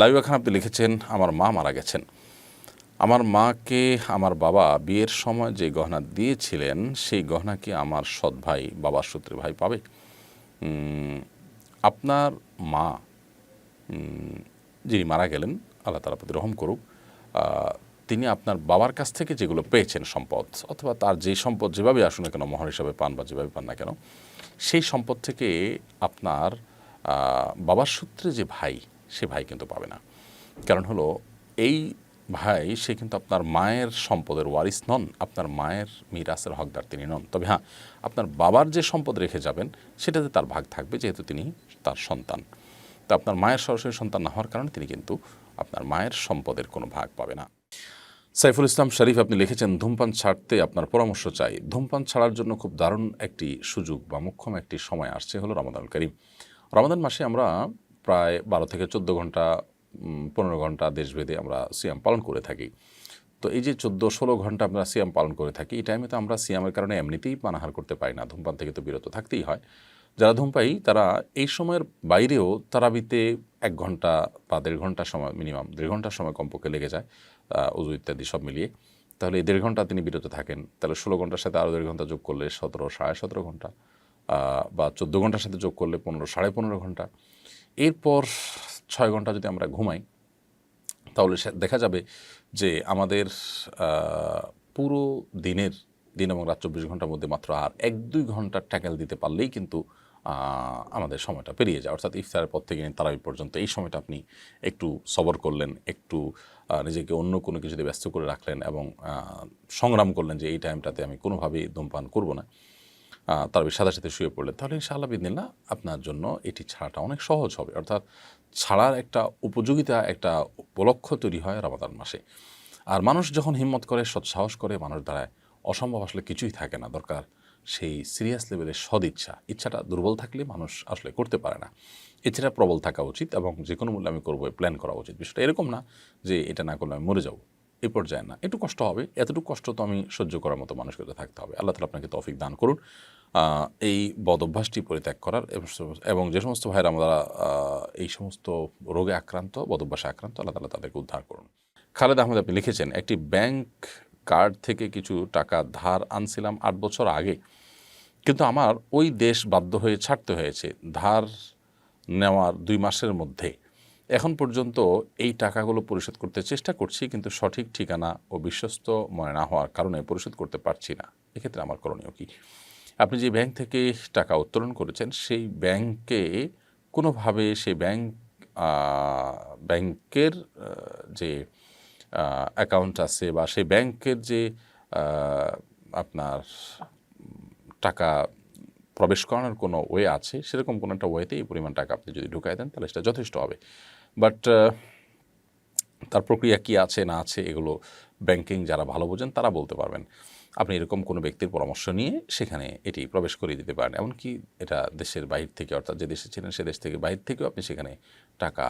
Live খান আপনি লিখেছেন, আমার মা মারা গেছেন। আমার মাকে আমার বাবা বিয়ের সময় যে গহনা দিয়েছিলেন, সেই গহনা কি আমার সৎ ভাই, বাবার সূত্রে ভাই পাবে? আপনার মা যিনি মারা গেলেন, আল্লাহ তালা প্রতি রহম করুক তিনি আপনার বাবার কাছ থেকে যেগুলো পেয়েছেন সম্পদ, অথবা তার যে সম্পদ যেভাবে আসুন না কেন মহর হিসাবে পান বা যেভাবে পান না কেন, সেই সম্পদ থেকে আপনার বাবার সূত্রে যে ভাই সে ভাই কিন্তু পাবে না। কারণ হলো, এই ভাই, সে কিন্তু আপনার মায়ের সম্পদের ওয়ারিস নন, আপনার মায়ের মিরাসের হকদার তিনি নন। তবে হ্যাঁ আপনার বাবার যে সম্পদ রেখে যাবেন, সেটাতে তার ভাগ থাকবে যেহেতু তিনি তার সন্তান। তো আপনার মায়ের সরাসরি সন্তান না হওয়ার কারণে তিনি কিন্তু আপনার মায়ের সম্পদের কোনো ভাগ পাবে না। সাইফুল ইসলাম শরীফ, আপনি লিখেছেন, ধূমপান ছাড়তে আপনার পরামর্শ চাই। ধূমপান ছাড়ার জন্য খুব দারুণ একটি সুযোগ বা মুখ্যম একটি সময় আসছে, হলো রমাদান করিম। রমাদান মাসে আমরা প্রায় বারো থেকে চোদ্দ ঘণ্টা পনেরো ঘণ্টা দেশভেদে আমরা সিয়াম পালন করে থাকি। তো এই যে চোদ্দ, ষোলো ঘণ্টা আমরা সিয়াম পালন করে থাকি, এই টাইমে তো আমরা সিয়ামের কারণে এমনিতেই পানাহার করতে পারি না। ধূমপান থেকে তো বিরত থাকতেই হয়। যারা ধূমপাই তারা এই সময়ের বাইরেও তারাবিতে এক ঘণ্টা বা দেড় ঘণ্টা সময় মিনিমাম দেড় ঘণ্টার সময় কমপক্ষে লেগে যায় উজু ইত্যাদি সব মিলিয়ে। তাহলে এই দেড় ঘণ্টা তিনি বিরত থাকেন। তাহলে ষোলো ঘণ্টার সাথে আরও দেড় ঘণ্টা যোগ করলে সতেরো, সাড়ে সতেরো ঘণ্টা বা চোদ্দ ঘণ্টার সাথে যোগ করলে পনেরো, সাড়ে পনেরো ঘণ্টা। এরপর ছয় ঘণ্টা যদি আমরা ঘুমাই, তাহলে দেখা যাবে যে আমাদের পুরো দিনের, দিন এবং রাত চব্বিশ ঘণ্টার মধ্যে মাত্র আর এক দুই ঘণ্টার ট্যাকেল দিতে পারলেই কিন্তু আমাদের সময়টা পেরিয়ে যায়। অর্থাৎ ইফতারের পর থেকে তারাবি পর্যন্ত এই সময়টা আপনি একটু সবর করলেন, একটু নিজেকে অন্য কোনো কিছুতে ব্যস্ত করে রাখলেন এবং সংগ্রাম করলেন যে এই টাইমটাতে আমি কোনোভাবেই ধূমপান করব না। তার সাথে সাথে শুয়ে পড়লেন। তাহলে ইনশাআল্লাহ বিদিনিল্লাহ আপনার জন্য এটি ছাড়াটা অনেক সহজ হবে। অর্থাৎ ছাড়ার একটা উপযোগিতা, একটা উপলক্ষ তৈরি হয় রমাদান মাসে। আর মানুষ যখন হিম্মত করে, সৎসাহস করে, মানুষ দ্বারায় অসম্ভব আসলে কিছুই থাকে না। দরকার সেই সিরিয়াস লেভেলের সদিচ্ছা। ইচ্ছাটা দুর্বল থাকলে মানুষ আসলে করতে পারে না। ইচ্ছাটা প্রবল থাকা উচিত এবং যে কোনো মূল্যে আমি করব প্ল্যান করা উচিত। বিষয়টা এরকম না যে এটা না করলে আমি মরে যাব। এই পর্যায়ে না। একটু কষ্ট হবে। এতটুকু কষ্ট তো আমি সহ্য করার মতো মানুষকে থাকতে হবে। আল্লাহ তালা আপনাকে তৌফিক দান করুন। এই বদ অভ্যাসটি পরিত্যাগ করার এবং যে সমস্ত ভাইরা আমরা এই সমস্ত রোগে আক্রান্ত, বদ অভ্যাসে আক্রান্ত, আল্লাহ তালা তাদেরকে উদ্ধার করুন। খালেদ আহমেদ, আপনি লিখেছেন, একটি ব্যাংক কার্ড থেকে কিছু টাকা ধার আনছিলাম আট বছর আগে। কিন্তু আমার ওই দেশ বাধ্য হয়ে ছাড়তে হয়েছে। ধার নেওয়ার দুই মাসের মধ্যে। এখন পর্যন্ত এই টাকাগুলো পরিশোধ করতে চেষ্টা করছি, কিন্তু সঠিক ঠিকানা ও বিশ্বস্ত মনে না হওয়ার কারণে পরিশোধ করতে পারছি না। এক্ষেত্রে আমার করণীয় কী? আপনি যে ব্যাংক থেকে টাকা উত্তোলন করেছেন, সেই ব্যাংকে কোনোভাবে সেই ব্যাংক ব্যাংকের যে অ্যাকাউন্ট আছে বা সেই ব্যাংকের যে আপনার টাকা প্রবেশ করানোর কোনো ওয়ে আছে, সেরকম কোনো একটা ওয়েতে এই পরিমাণ টাকা আপনি যদি ঢুকাই দেন, তাহলে সেটা যথেষ্ট হবে। বাট তার প্রক্রিয়া কি আছে, না আছে, এগুলো ব্যাংকিং যারা ভালো বোঝেন, তারা বলতে পারবেন। আপনি এরকম কোনো ব্যক্তির পরামর্শ নিয়ে সেখানে এটি প্রবেশ করিয়ে দিতে পারেন। এমনকি এটা দেশের বাহির থেকে, অর্থাৎ যে দেশে ছিলেন, সে দেশ থেকে বাহির থেকেও আপনি সেখানে টাকা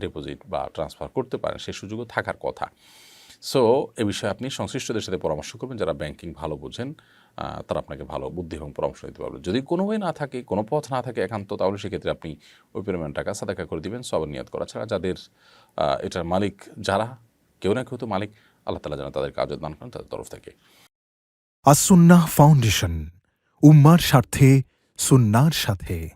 ডিপোজিট বা ট্রান্সফার করতে পারেন, সে সুযোগও থাকার কথা। সো এ বিষয়ে আপনি সংশ্লিষ্টদের সাথে পরামর্শ করবেন, যারা ব্যাংকিং ভালো বোঝেন তারা আপনাকে ভালো বুদ্ধি এবং পরামর্শ দিতে পারবে। যদি কোনো ওয়ে না থাকে, কোনো পথ না থাকে একান্ত, তাহলে সেক্ষেত্রে আপনি ওই পরিমাণ টাকা সাদাকা করে দিবেন সবার নিয়াদ করা ছাড়া। যাদের এটার মালিক যারা, কেউ না কেউ তো মালিক, আল্লাহ তালা যেন তাদের কাজ দান করেন, তাদের তরফ থেকে। আসুন্না ফাউন্ডেশন, উম্মার স্বার্থে, সুন্নার সাথে।